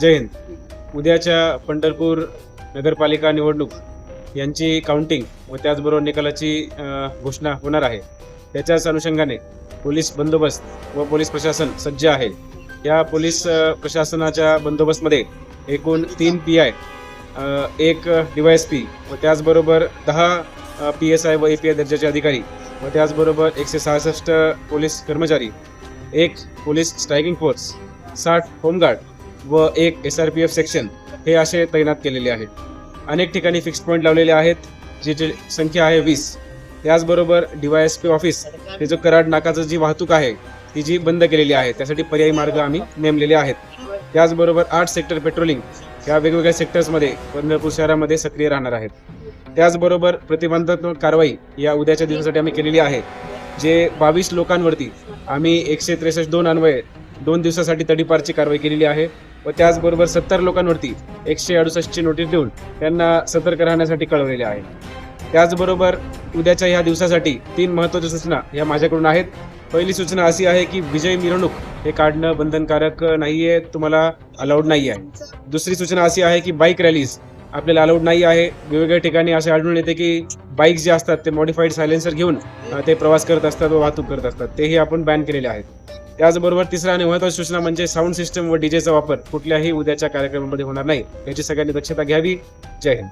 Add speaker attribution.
Speaker 1: जय हिंद उद्याच्या पंढरपूर नगरपालिका निवडणूक यांची काउंटिंग व त्याचबरोबर निकालाची घोषणा होणार आहे. त्याच्याच अनुषंगाने पोलीस बंदोबस्त व पोलीस प्रशासन सज्ज आहे. या पोलीस प्रशासनाच्या बंदोबस्तमध्ये एकूण तीन पी आय एक डी वाय एस पी व त्याचबरोबर दहा पी एस आय व ए पी आय दर्जाचे अधिकारी व त्याचबरोबर एकशे सहासष्ट पोलीस कर्मचारी एक पोलीस स्ट्रायकिंग फोर्स साठ होमगार्ड व एक S R P F section हे असे तैनात केलेले आहेत. अनेक ठिकाणी फिक्स पॉईंट लावलेले आहेत ज्याची संख्या आहे वीस. त्याचबरोबर D Y S P office हे जो कराड नाकाचं जी वाहतूक आहे ती जी बंद केलेली आहे त्यासाठी पर्यायी मार्ग आम्ही नेमलेले आहेत. त्याचबरोबर आठ सेक्टर पेट्रोलिंग या वेगवेगळ्या सेक्टर्समध्ये पंढरपूर शहरामध्ये सक्रिय राहणार आहेत. त्याचबरोबर प्रतिबंधात्मक कारवाई या उद्याच्या दिवसासाठी आम्ही केलेली आहे जे बावीस लोकांवरती आम्ही एकशे त्रेसष्ट दोन अन्वये दोन दिवसासाठी तडीपारची कारवाई केलेली आहे. व त्याचबरोबर सत्तर लोकांवरती एकशे अडुसष्टची नोटीस देऊन त्यांना सतर्क राहण्यासाठी कळवलेले आहे. त्याचबरोबर उद्याच्या ह्या दिवसासाठी तीन महत्त्वाच्या सूचना ह्या माझ्याकडून आहेत. पहिली सूचना अशी आहे की विजय मिरवणूक हे काढणं बंधनकारक नाही आहे तुम्हाला अलाउड नाही आहे दुसरी सूचना अशी आहे की बाईक रॅलीज आपल्याला अलाउड नाही आहे. वेगवेगळ्या ठिकाणी असे आढळून येते की बाईक जे असतात ते मॉडिफाईड सायलेन्सर घेऊन ते प्रवास करत असतात व वाहतूक करत असतात. तेही आपण बॅन केलेले आहेत. त्याचबरोबर तिसरा आणि महत्वाची सूचना म्हणजे साऊंड सिस्टम व डीजेचा वापर कुठल्याही उद्याच्या कार्यक्रमामध्ये होणार नाही. याची सगळ्यांनी दक्षता घ्यावी. जय हिंद.